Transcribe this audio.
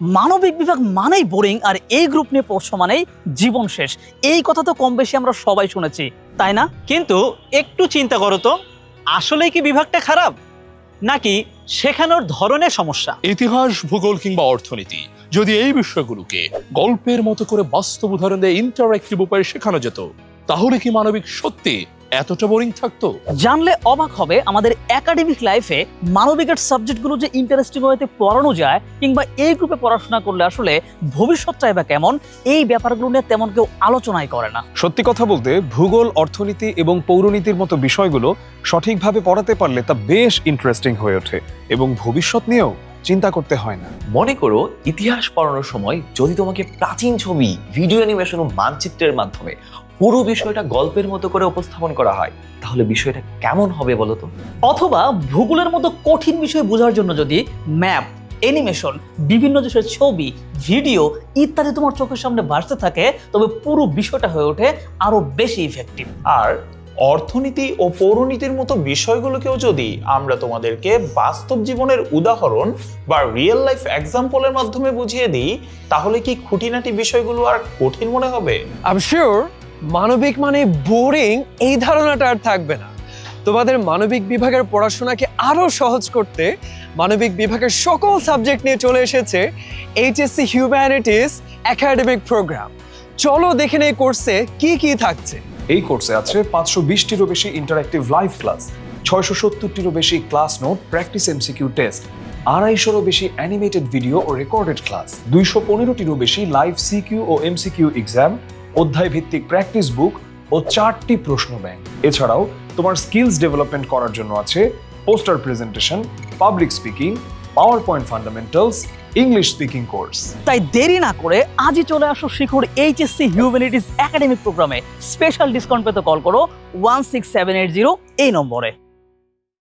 মানবিক বিভাগ মানেই বোরিং আর এই গ্রুপ নিয়ে পড়ছো মানেই জীবন শেষ। এই কথা তো কম বেশি আমরা সবাই শুনেছি তাই না? কিন্তু একটু চিন্তা করো তো আসলেই কি বিভাগটা খারাপ? নাকি শেখানোর ধরনের সমস্যা? ইতিহাস ভূগোল কিংবা অর্থনীতি যদি এই বিষয়গুলোকে গল্পের মতো করে বাস্তব উদাহরণ দিয়ে ইন্টারঅ্যাক্টিভ উপায়ে শেখানো যেত তাহলে কি মানবিক সত্যি এতটা বোরিং থাকতো? জানলে অবাক হবে আমাদের একাডেমিক লাইফে মানবিকের সাবজেক্টগুলো যে ইন্টারেস্টিং ওয়েতে পড়ানো যায় কিংবা এই গ্রুপে পড়াশোনা করলে আসলে ভবিষ্যৎটাই বা কেমন এই ব্যাপারগুলো নিয়ে তেমন কেউ আলোচনাই করে না। সত্যি কথা বলতে ভূগোল অর্থনীতি এবং পৌরনীতির মতো বিষয়গুলো সঠিকভাবে পড়াতে পারলে তা বেশ ইন্টারেস্টিং হয়ে ওঠে এবং ভবিষ্যৎ নিয়েও চিন্তা করতে হয় না। মনে করো ইতিহাস পড়ানোর সময় যদি তোমাকে প্রাচীন ছবি ভিডিও অ্যানিমেশন ও মানচিত্রের মাধ্যমে পুরো বিষয়টা গল্পের মতো করে উপস্থাপন করা হয় তাহলে বিষয়টা কেমন হবে বলো তো? অথবা ভূগোলের মতো কঠিন বিষয় বোঝার জন্য যদি ম্যাপ অ্যানিমেশন বিভিন্ন দেশের ছবি ভিডিও ইত্যাদি তোমার চোখের সামনে ভাসতে থাকে তবে পুরো বিষয়টা হয়ে ওঠে আরও বেশি ইফেক্টিভ আর অর্থনীতি ও পৌরনীতির মতো বিষয়গুলোকেও যদি আমরা তোমাদেরকে বাস্তব জীবনের উদাহরণ বা রিয়েল লাইফ এক্সাম্পলের মাধ্যমে বুঝিয়ে দিই তাহলে কি খুঁটিনাটি বিষয়গুলো আর কঠিন মনে হবে? আই শিওর মানবিক মানে বোরিং এই ধারণাটা আর থাকবে না। তোমাদের মানবিক বিভাগের পড়াশোনাকে আরও সহজ করতে মানবিক বিভাগের সকল সাবজেক্ট নিয়ে চলে এসেছে এইচএসসি হিউম্যানিটিস একাডেমিক প্রোগ্রাম চলো দেখে নেই কোর্সে কি কি থাকছে। এই কোর্সে আছে পাঁচশো বিশটিরও বেশি ইন্টারঅ্যাক্টিভ লাইভ ক্লাস ছয়শো সত্তরটিরও বেশি class note practice MCQ test আড়াইশোরও বেশি অ্যানিমেটেড ভিডিও ও রেকর্ডেড ক্লাস দুইশো পনেরোটিরও বেশি লাইভ সিকিউ ও এমসিকিউ এক্সাম অধ্যায় ভিত্তিক প্র্যাকটিস বুক ও চারটি প্রশ্ন ব্যাংক এছাড়াও তোমার স্কিলস ডেভেলপমেন্ট করার জন্য আছে poster presentation public speaking power point fundamentals English speaking course তাই দেরি না করে আজই চলে আসো শিখুর এইচএসসি হিউম্যানিটিস একাডেমিক প্রোগ্রামে স্পেশাল ডিসকাউন্ট পেতে কল করো one six seven eight zero এই নম্বরে।